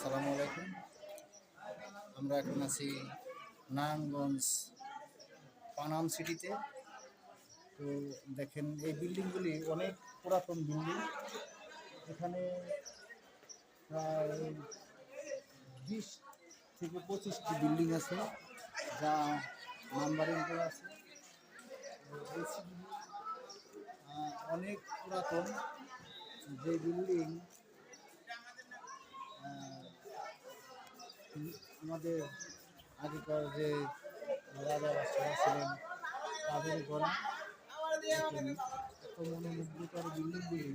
আসসালামু আলাইকুম। আমরা এখন আছি নারায়ণগঞ্জ পানাম সিটিতে। তো দেখেন, এই বিল্ডিংগুলি অনেক পুরাতন বিল্ডিং। এখানে প্রায় বিশ থেকে পঁচিশটি বিল্ডিং আছে, যা নাম্বারিং করে আছে। অনেক পুরাতন যে বিল্ডিং আমাদের আগেকার যে রাজা বাচ্চারা ছিলেন তাদের দেখেন, এত মনোমুগ্ধকর বিল্ডিংগুলি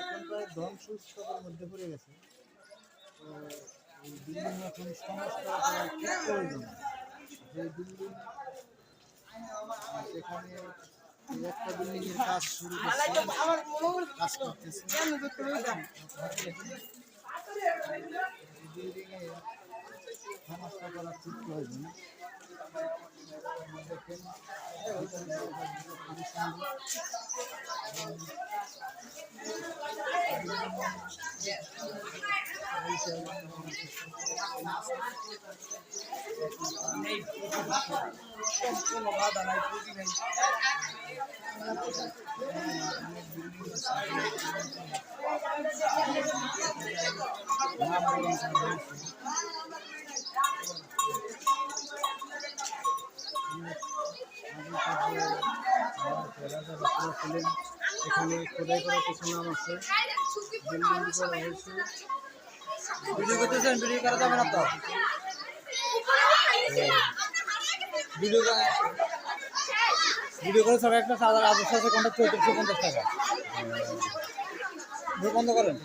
এখন প্রায় ধ্বংসস্তূপের মধ্যে পড়ে গেছে। তো এই বিল্ডিং এখন সংস্কার প্রয়োজন যে বিল্ডিং সেখানে একটা বিল্ডিং কাজ শুরু করছে কাজ করতেছে। করা ঠিক প্রয়োজন দেখেন খুবই এখানে খোদাই করা কিছু নাম আছে ভিডিও করতেছেন ভিডিও করা যাবে না তো ভিডিও করে সবাই একটা সাদা রাজস্ব আছে, কোনটা চৌত্রিশশো পঞ্চাশ টাকা। বন্ধ করেন।